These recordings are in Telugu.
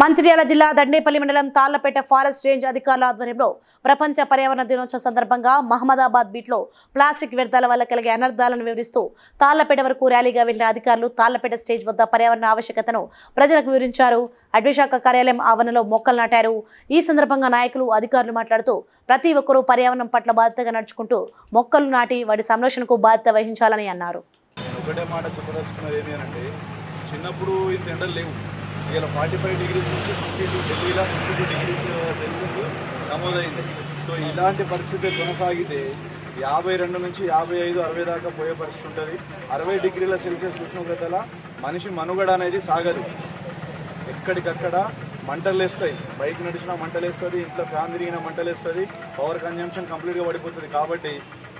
మంచిర్యాల జిల్లా దండేపల్లి మండలం తాళ్ళపేట ఫారెస్ట్ రేంజ్ అధికారుల ఆధ్వర్యంలో ప్రపంచ పర్యావరణ దినోత్సవం సందర్భంగా మహమ్మదాబాద్ బీట్లో ప్లాస్టిక్ వ్యర్థాల వల్ల కలిగే అనర్థాలను వివరిస్తూ తాళ్ళపేట వరకు ర్యాలీగా వెళ్ళిన అధికారులు తాళ్ళపేట స్టేజ్ వద్ద పర్యావరణ ఆవశ్యకతను ప్రజలకు వివరించారు. అడ్విశాఖ కార్యాలయం ఆవరణలో మొక్కలు నాటారు. ఈ సందర్భంగా నాయకులు అధికారులు మాట్లాడుతూ ప్రతి ఒక్కరూ పర్యావరణం పట్ల బాధ్యతగా నడుచుకుంటూ మొక్కలు నాటి వాటి సంరక్షణకు బాధ్యత వహించాలని అన్నారు. ఒకటే మాట చెప్పదలుచుకున్నది చిన్నప్పుడు ఇంత ఎండలు లేవు. ఇలా ఫార్టీ ఫైవ్ డిగ్రీస్ నుంచి ఫిఫ్టీ టూ ఢిల్లీలో ఫిఫ్టీ టూ డిగ్రీస్ సెల్సియస్ నమోదైంది. సో ఇలాంటి పరిస్థితి కొనసాగితే యాభై రెండు నుంచి యాభై ఐదు అరవై దాకా పోయే పరిస్థితి ఉంటుంది. అరవై డిగ్రీల సెల్సియస్ ఉష్ణోగ్రతల మనిషి మనుగడ అనేది సాగదు. ఎక్కడికక్కడ మంటలు వేస్తాయి బైక్ నడిచినా మంటలు వేస్తుంది ఇంట్లో ఫ్యాన్ తిరిగినా మంటలు వేస్తుంది పవర్ కన్జంప్షన్ కంప్లీట్గా పడిపోతుంది కాబట్టి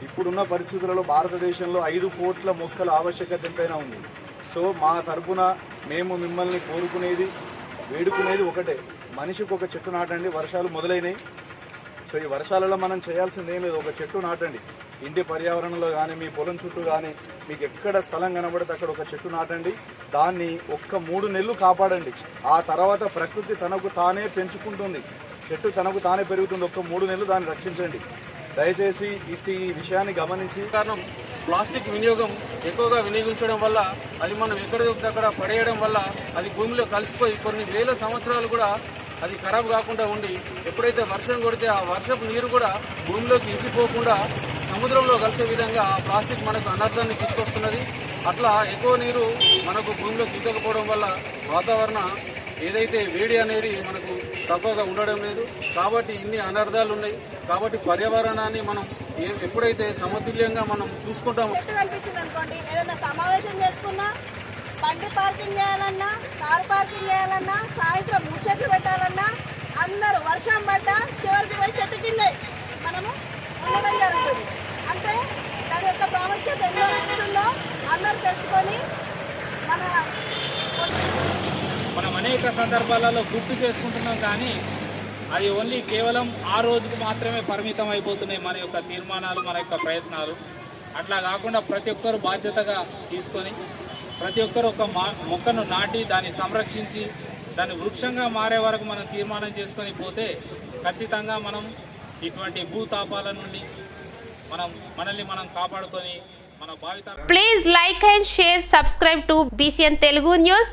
ఇప్పుడున్న పరిస్థితులలో భారతదేశంలో ఐదు కోట్ల మొక్కల ఆవశ్యకత ఎంతైనా ఉంది. సో మా తరపున మేము మిమ్మల్ని కోరుకునేది వేడుకునేది ఒకటే. మనిషికి ఒక చెట్టు నాటండి వర్షాలు మొదలైనవి సో ఈ వర్షాలలో మనం చేయాల్సింది ఏం లేదు ఒక చెట్టు నాటండి. ఇంటి పర్యావరణంలో కానీ మీ పొలం చుట్టూ కానీ మీకు ఎక్కడ స్థలం కనబడితే అక్కడ ఒక చెట్టు నాటండి. దాన్ని ఒక్క మూడు నెలలు కాపాడండి. ఆ తర్వాత ప్రకృతి తనకు తానే పెంచుకుంటుంది. చెట్టు తనకు తానే పెరుగుతుంది. ఒక్క మూడు నెలలు దాన్ని రక్షించండి. దయచేసి ఇట్టి ఈ విషయాన్ని గమనించి కారణం ప్లాస్టిక్ వినియోగం ఎక్కువగా వినియోగించడం వల్ల అది మనం ఎక్కడ అక్కడ పడేయడం వల్ల అది భూమిలో కలిసిపోయి కొన్ని వేల సంవత్సరాలు కూడా అది ఖరాబ్ కాకుండా ఉండి ఎప్పుడైతే వర్షం కొడితే ఆ వర్షపు నీరు కూడా భూమిలోకి ఇంకిపోకుండా సముద్రంలో కలిసే విధంగా ఆ ప్లాస్టిక్ మనకు అనర్థాన్ని తీసుకొస్తున్నది. అట్లా ఎక్కువ నీరు మనకు భూమిలోకి ఇంకకపోవడం వల్ల వాతావరణ ఏదైతే వేడి అనేది మనకు తక్కువగా ఉండడం లేదు కాబట్టి ఇన్ని అనర్థాలు ఉన్నాయి. కాబట్టి పర్యావరణాన్ని మనం ఎప్పుడైతే సమతుల్యంగా మనం చూసుకుంటామో కనిపించింది అనుకోండి. ఏదైనా సమావేశం చేసుకున్నా బండి పార్కింగ్ చేయాలన్నా కారు పార్కింగ్ చేయాలన్నా సాయంత్రం ముచ్చట్లు పెట్టాలన్నా అందరూ వర్షం పడ్డా చివరికి పోయి చెట్టు కిందే మనము ఉండడం జరుగుతుంది. అంటే దాని యొక్క ప్రాముఖ్యత ఎన్నో ఉంటుందో అందరూ తెలుసుకొని మన అనేక సందర్భాలలో గుర్తు చేసుకుంటున్నాం కానీ అది ఓన్లీ కేవలం ఆ రోజుకు మాత్రమే పరిమితం అయిపోతున్నాయి మన యొక్క తీర్మానాలు మన యొక్క ప్రయత్నాలు. అట్లా కాకుండా ప్రతి ఒక్కరు బాధ్యతగా తీసుకొని ప్రతి ఒక్కరు ఒక మా మొక్కను నాటి దాన్ని సంరక్షించి దాన్ని వృక్షంగా మారే వరకు మనం తీర్మానం చేసుకొని పోతే ఖచ్చితంగా మనం ఇటువంటి భూతాపాల నుండి మనం మనల్ని మనం కాపాడుకొని మన భావిత please like and share subscribe to BCN Telugu news